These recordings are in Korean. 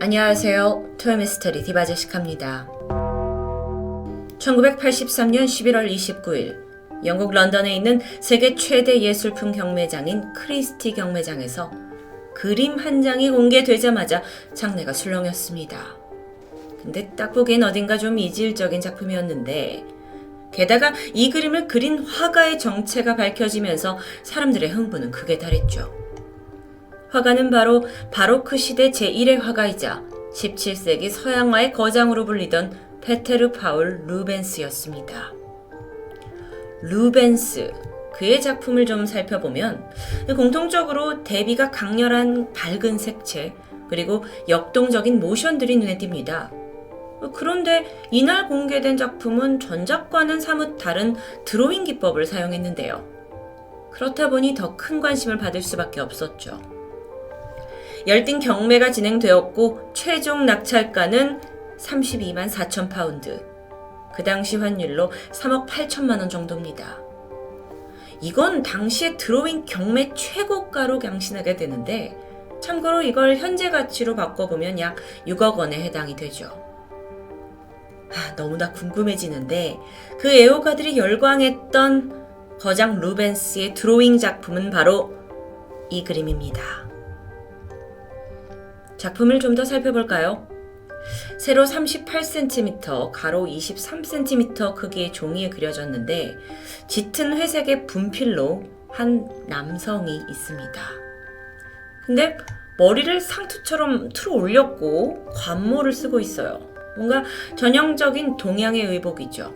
안녕하세요. 토요미스터리 디바제식합니다. 1983년 11월 29일 영국 런던에 있는 세계 최대 예술품 경매장인 크리스티 경매장에서 그림 한 장이 공개되자마자 장내가 술렁였습니다. 근데 딱 보기엔 어딘가 좀 이질적인 작품이었는데 게다가 이 그림을 그린 화가의 정체가 밝혀지면서 사람들의 흥분은 극에 달했죠. 화가는 바로 바로크 시대 제1의 화가이자 17세기 서양화의 거장으로 불리던 페테르 파울 루벤스였습니다. 루벤스 그의 작품을 좀 살펴보면 공통적으로 대비가 강렬한 밝은 색채 그리고 역동적인 모션들이 눈에 띕니다. 그런데 이날 공개된 작품은 전작과는 사뭇 다른 드로잉 기법을 사용했는데요. 그렇다 보니 더 큰 관심을 받을 수밖에 없었죠. 열띤 경매가 진행되었고 최종 낙찰가는 32만 4천 파운드. 그 당시 환율로 3억 8천만 원 정도입니다. 이건 당시의 드로잉 경매 최고가로 경신하게 되는데 참고로 이걸 현재 가치로 바꿔보면 약 6억 원에 해당이 되죠. 아, 너무나 궁금해지는데 그 애호가들이 열광했던 거장 루벤스의 드로잉 작품은 바로 이 그림입니다. 작품을 좀 더 살펴볼까요? 세로 38cm, 가로 23cm 크기의 종이에 그려졌는데 짙은 회색의 분필로 한 남성이 있습니다. 근데 머리를 상투처럼 틀어 올렸고 관모를 쓰고 있어요. 뭔가 전형적인 동양의 의복이죠.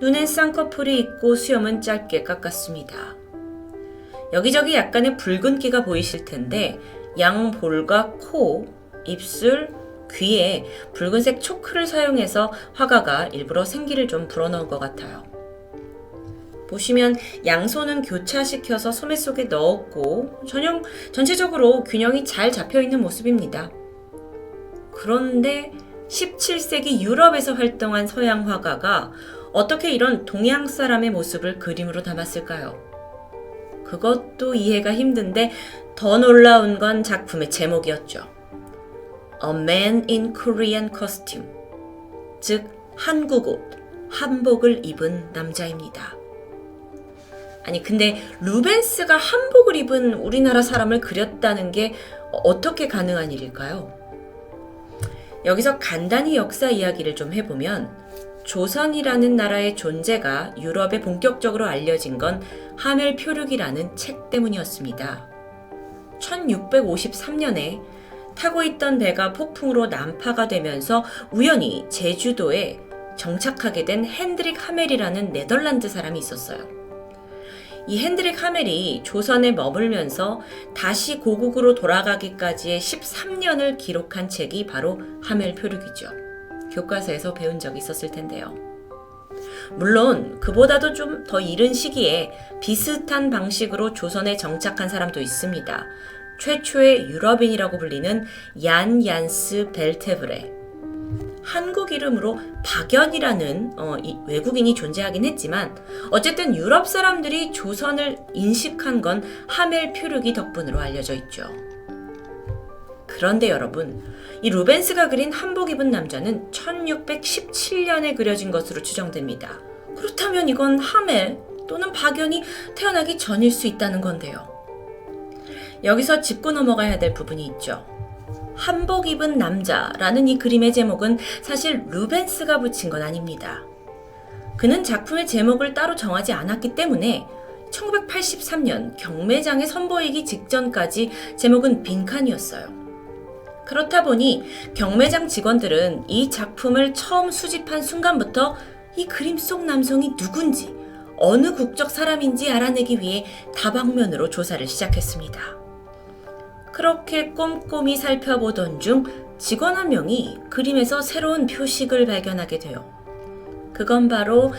눈엔 쌍꺼풀이 있고 수염은 짧게 깎았습니다. 여기저기 약간의 붉은기가 보이실 텐데 양볼과 코, 입술, 귀에 붉은색 초크를 사용해서 화가가 일부러 생기를 좀 불어넣은 것 같아요. 보시면 양손은 교차시켜서 소매 속에 넣었고 전형 전체적으로 균형이 잘 잡혀 있는 모습입니다. 그런데 17세기 유럽에서 활동한 서양 화가가 어떻게 이런 동양 사람의 모습을 그림으로 담았을까요? 그것도 이해가 힘든데 더 놀라운 건 작품의 제목이었죠. A Man in Korean Costume. 즉, 한국 옷, 한복을 입은 남자입니다. 아니, 근데 루벤스가 한복을 입은 우리나라 사람을 그렸다는 게 어떻게 가능한 일일까요? 여기서 간단히 역사 이야기를 좀 해보면, 조선이라는 나라의 존재가 유럽에 본격적으로 알려진 건 하멜 표류기라는 책 때문이었습니다. 1653년에 타고 있던 배가 폭풍으로 난파가 되면서 우연히 제주도에 정착하게 된 핸드릭 하멜이라는 네덜란드 사람이 있었어요. 이 핸드릭 하멜이 조선에 머물면서 다시 고국으로 돌아가기까지의 13년을 기록한 책이 바로 하멜 표류기죠. 교과서에서 배운 적이 있었을 텐데요. 물론 그보다도 좀 더 이른 시기에 비슷한 방식으로 조선에 정착한 사람도 있습니다. 최초의 유럽인이라고 불리는 얀 얀스 벨테브레. 한국 이름으로 박연이라는 어, 외국인이 존재하긴 했지만 어쨌든 유럽 사람들이 조선을 인식한 건 하멜 표류기 덕분으로 알려져 있죠. 그런데 여러분, 이 루벤스가 그린 한복 입은 남자는 1617년에 그려진 것으로 추정됩니다. 그렇다면 이건 하멜 또는 박연이 태어나기 전일 수 있다는 건데요. 여기서 짚고 넘어가야 될 부분이 있죠. 한복 입은 남자라는 이 그림의 제목은 사실 루벤스가 붙인 건 아닙니다. 그는 작품의 제목을 따로 정하지 않았기 때문에 1983년 경매장에 선보이기 직전까지 제목은 빈칸이었어요. 그렇다 보니 경매장 직원들은 이 작품을 처음 수집한 순간부터 이 그림 속 남성이 누군지, 어느 국적 사람인지 알아내기 위해 다방면으로 조사를 시작했습니다. 그렇게 꼼꼼히 살펴보던 중 직원 한 명이 그림에서 새로운 표식을 발견하게 돼요. 그건 바로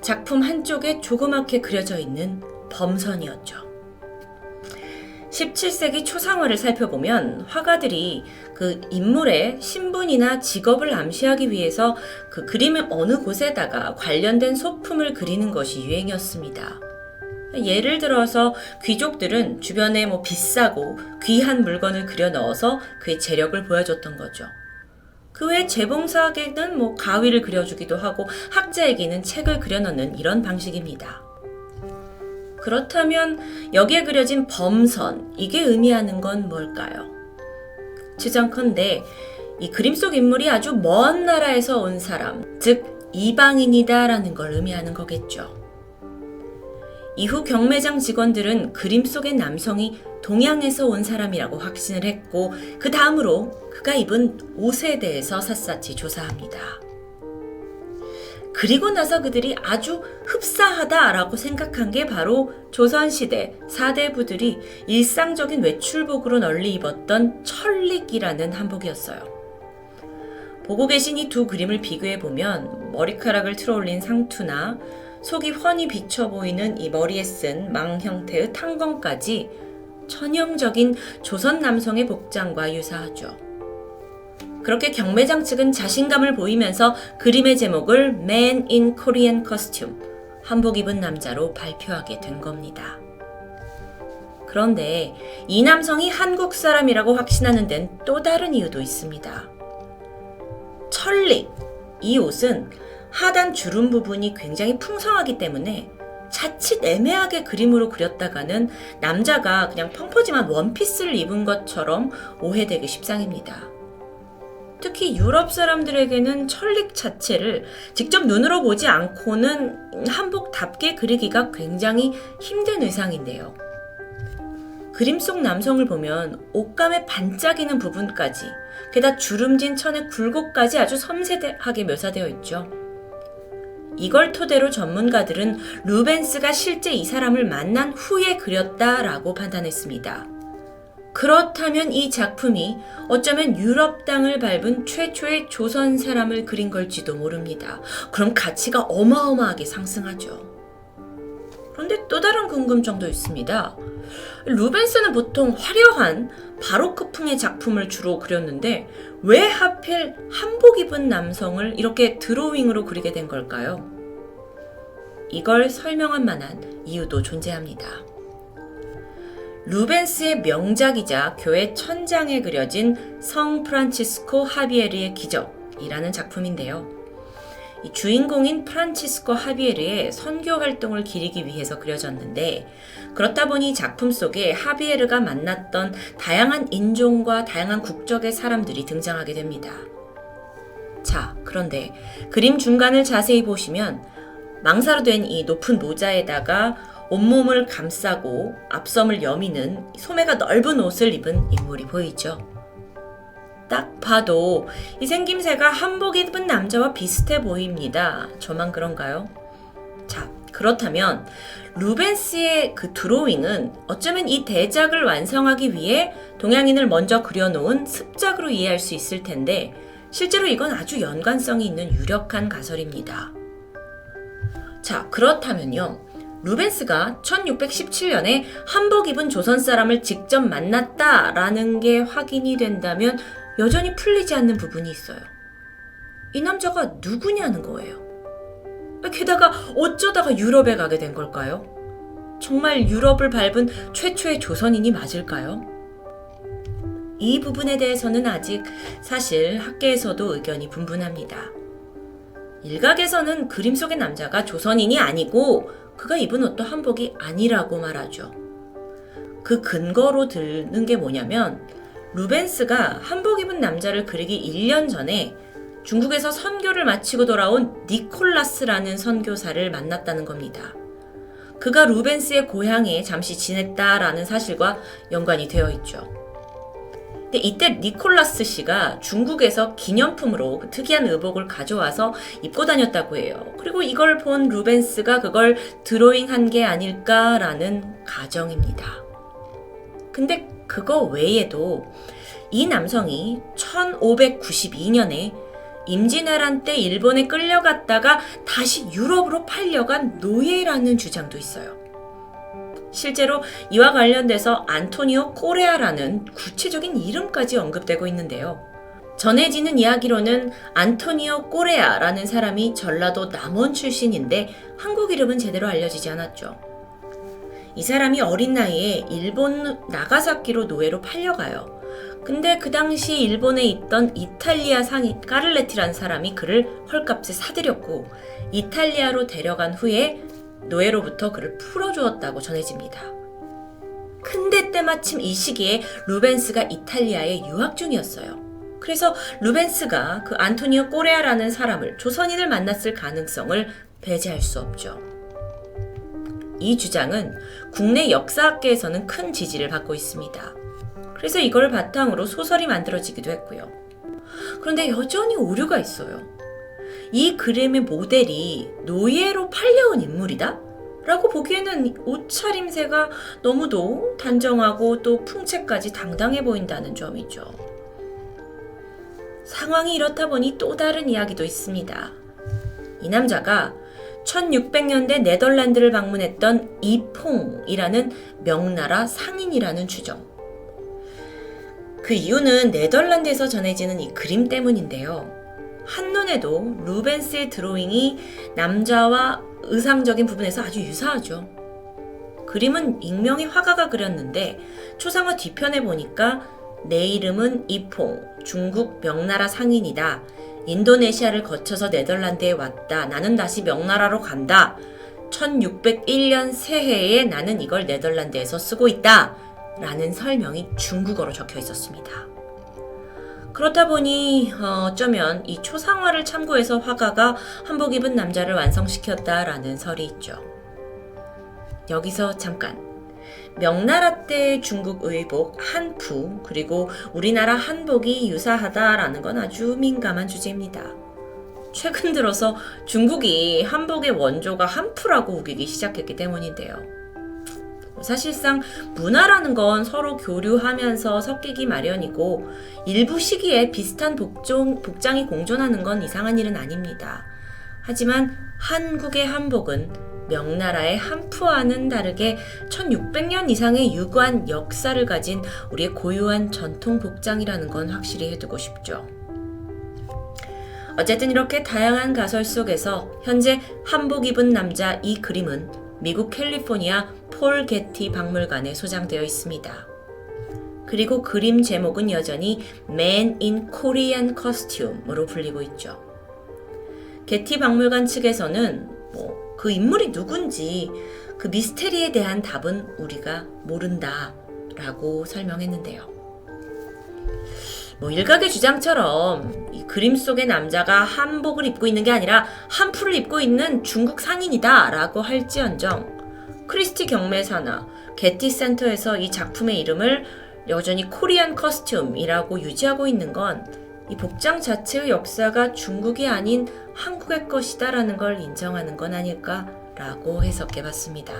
작품 한쪽에 조그맣게 그려져 있는 범선이었죠. 17세기 초상화를 살펴보면 화가들이 그 인물의 신분이나 직업을 암시하기 위해서 그 그림의 어느 곳에다가 관련된 소품을 그리는 것이 유행이었습니다. 예를 들어서 귀족들은 주변에 뭐 비싸고 귀한 물건을 그려 넣어서 그의 재력을 보여줬던 거죠. 그 외 재봉사에게는 뭐 가위를 그려주기도 하고 학자에게는 책을 그려 넣는 이런 방식입니다. 그렇다면 여기에 그려진 범선, 이게 의미하는 건 뭘까요? 주장컨대 이 그림 속 인물이 아주 먼 나라에서 온 사람, 즉 이방인이다라는 걸 의미하는 거겠죠. 이후 경매장 직원들은 그림 속의 남성이 동양에서 온 사람이라고 확신을 했고 그 다음으로 그가 입은 옷에 대해서 샅샅이 조사합니다. 그리고 나서 그들이 아주 흡사하다라고 생각한 게 바로 조선시대 사대부들이 일상적인 외출복으로 널리 입었던 천릭이라는 한복이었어요. 보고 계신 이 두 그림을 비교해 보면 머리카락을 틀어올린 상투나 속이 훤히 비쳐 보이는 이 머리에 쓴 망 형태의 탄건까지 천형적인 조선 남성의 복장과 유사하죠. 그렇게 경매장 측은 자신감을 보이면서 그림의 제목을 Man in Korean Costume, 한복 입은 남자로 발표하게 된 겁니다. 그런데 이 남성이 한국 사람이라고 확신하는 데는 또 다른 이유도 있습니다. 천리, 이 옷은 하단 주름 부분이 굉장히 풍성하기 때문에 자칫 애매하게 그림으로 그렸다가는 남자가 그냥 펑퍼짐한 원피스를 입은 것처럼 오해되기 십상입니다. 특히 유럽 사람들에게는 천릭 자체를 직접 눈으로 보지 않고는 한복답게 그리기가 굉장히 힘든 의상인데요. 그림 속 남성을 보면 옷감에 반짝이는 부분까지, 게다가 주름진 천의 굴곡까지 아주 섬세하게 묘사되어 있죠. 이걸 토대로 전문가들은 루벤스가 실제 이 사람을 만난 후에 그렸다라고 판단했습니다. 그렇다면 이 작품이 어쩌면 유럽 땅을 밟은 최초의 조선 사람을 그린 걸지도 모릅니다. 그럼 가치가 어마어마하게 상승하죠. 그런데 또 다른 궁금증도 있습니다. 루벤스는 보통 화려한 바로크풍의 작품을 주로 그렸는데 왜 하필 한복 입은 남성을 이렇게 드로잉으로 그리게 된 걸까요? 이걸 설명할 만한 이유도 존재합니다. 루벤스의 명작이자 교회 천장에 그려진 성 프란치스코 하비에르의 기적이라는 작품인데요. 주인공인 프란치스코 하비에르의 선교 활동을 기리기 위해서 그려졌는데 그렇다 보니 작품 속에 하비에르가 만났던 다양한 인종과 다양한 국적의 사람들이 등장하게 됩니다. 자, 그런데 그림 중간을 자세히 보시면 망사로 된 이 높은 모자에다가 온몸을 감싸고 앞섬을 여미는 소매가 넓은 옷을 입은 인물이 보이죠. 딱 봐도 이 생김새가 한복 입은 남자와 비슷해 보입니다. 저만 그런가요? 자, 그렇다면 루벤스의 그 드로잉은 어쩌면 이 대작을 완성하기 위해 동양인을 먼저 그려놓은 습작으로 이해할 수 있을 텐데 실제로 이건 아주 연관성이 있는 유력한 가설입니다. 자, 그렇다면요. 루벤스가 1617년에 한복 입은 조선 사람을 직접 만났다라는 게 확인이 된다면 여전히 풀리지 않는 부분이 있어요. 이 남자가 누구냐는 거예요. 게다가 어쩌다가 유럽에 가게 된 걸까요? 정말 유럽을 밟은 최초의 조선인이 맞을까요? 이 부분에 대해서는 아직 사실 학계에서도 의견이 분분합니다. 일각에서는 그림 속의 남자가 조선인이 아니고 그가 입은 옷도 한복이 아니라고 말하죠. 그 근거로 드는 게 뭐냐면 루벤스가 한복 입은 남자를 그리기 1년 전에 중국에서 선교를 마치고 돌아온 니콜라스라는 선교사를 만났다는 겁니다. 그가 루벤스의 고향에 잠시 지냈다라는 사실과 연관이 되어 있죠. 근데 이때 니콜라스 씨가 중국에서 기념품으로 그 특이한 의복을 가져와서 입고 다녔다고 해요. 그리고 이걸 본 루벤스가 그걸 드로잉한 게 아닐까라는 가정입니다. 근데 그거 외에도 이 남성이 1592년에 임진왜란 때 일본에 끌려갔다가 다시 유럽으로 팔려간 노예라는 주장도 있어요. 실제로 이와 관련돼서 안토니오 꼬레아라는 구체적인 이름까지 언급되고 있는데요. 전해지는 이야기로는 안토니오 꼬레아라는 사람이 전라도 남원 출신인데 한국 이름은 제대로 알려지지 않았죠. 이 사람이 어린 나이에 일본 나가사키로 노예로 팔려가요. 근데 그 당시 일본에 있던 이탈리아 상인 까를레티라는 사람이 그를 헐값에 사들였고 이탈리아로 데려간 후에 노예로부터 그를 풀어주었다고 전해집니다. 근데 때마침 이 시기에 루벤스가 이탈리아에 유학 중이었어요. 그래서 루벤스가 그 안토니오 꼬레아라는 사람을 조선인을 만났을 가능성을 배제할 수 없죠. 이 주장은 국내 역사학계에서는 큰 지지를 받고 있습니다. 그래서 이걸 바탕으로 소설이 만들어지기도 했고요. 그런데 여전히 오류가 있어요. 이 그림의 모델이 노예로 팔려온 인물이다? 라고 보기에는 옷차림새가 너무도 단정하고 또 풍채까지 당당해 보인다는 점이죠. 상황이 이렇다 보니 또 다른 이야기도 있습니다. 이 남자가 1600년대 네덜란드를 방문했던 이퐁이라는 명나라 상인이라는 추정. 그 이유는 네덜란드에서 전해지는 이 그림 때문인데요. 한눈에도 루벤스의 드로잉이 남자와 의상적인 부분에서 아주 유사하죠. 그림은 익명의 화가가 그렸는데 초상화 뒤편에 보니까 내 이름은 이퐁, 중국 명나라 상인이다. 인도네시아를 거쳐서 네덜란드에 왔다. 나는 다시 명나라로 간다. 1601년 새해에 나는 이걸 네덜란드에서 쓰고 있다. 라는 설명이 중국어로 적혀 있었습니다. 그렇다 보니 어, 어쩌면 이 초상화를 참고해서 화가가 한복 입은 남자를 완성시켰다라는 설이 있죠. 여기서 잠깐 명나라 때 중국 의복 한푸 그리고 우리나라 한복이 유사하다라는 건 아주 민감한 주제입니다. 최근 들어서 중국이 한복의 원조가 한푸라고 우기기 시작했기 때문인데요. 사실상 문화라는 건 서로 교류하면서 섞이기 마련이고 일부 시기에 비슷한 복종, 복장이 공존하는 건 이상한 일은 아닙니다. 하지만 한국의 한복은 명나라의 한푸와는 다르게 1600년 이상의 유구한 역사를 가진 우리의 고유한 전통 복장이라는 건 확실히 해두고 싶죠. 어쨌든 이렇게 다양한 가설 속에서 현재 한복 입은 남자 이 그림은 미국 캘리포니아 폴 게티 박물관에 소장되어 있습니다. 그리고 그림 제목은 여전히 Man in Korean Costume으로 불리고 있죠. 게티 박물관 측에서는 뭐 그 인물이 누군지 그 미스테리에 대한 답은 우리가 모른다 라고 설명했는데요. 뭐 일각의 주장처럼 이 그림 속의 남자가 한복을 입고 있는 게 아니라 한풀을 입고 있는 중국 상인이다 라고 할지언정 크리스티 경매사나 게티 센터에서 이 작품의 이름을 여전히 코리안 커스튬이라고 유지하고 있는 건 이 복장 자체의 역사가 중국이 아닌 한국의 것이다라는 걸 인정하는 건 아닐까라고 해석해 봤습니다.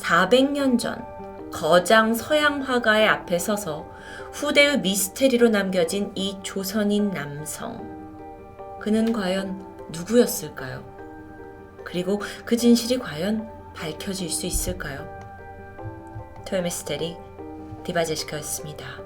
400년 전 거장 서양 화가의 앞에 서서 후대의 미스테리로 남겨진 이 조선인 남성. 그는 과연 누구였을까요? 그리고 그 진실이 과연 밝혀질 수 있을까요? 토요미스테리 디바제시카였습니다.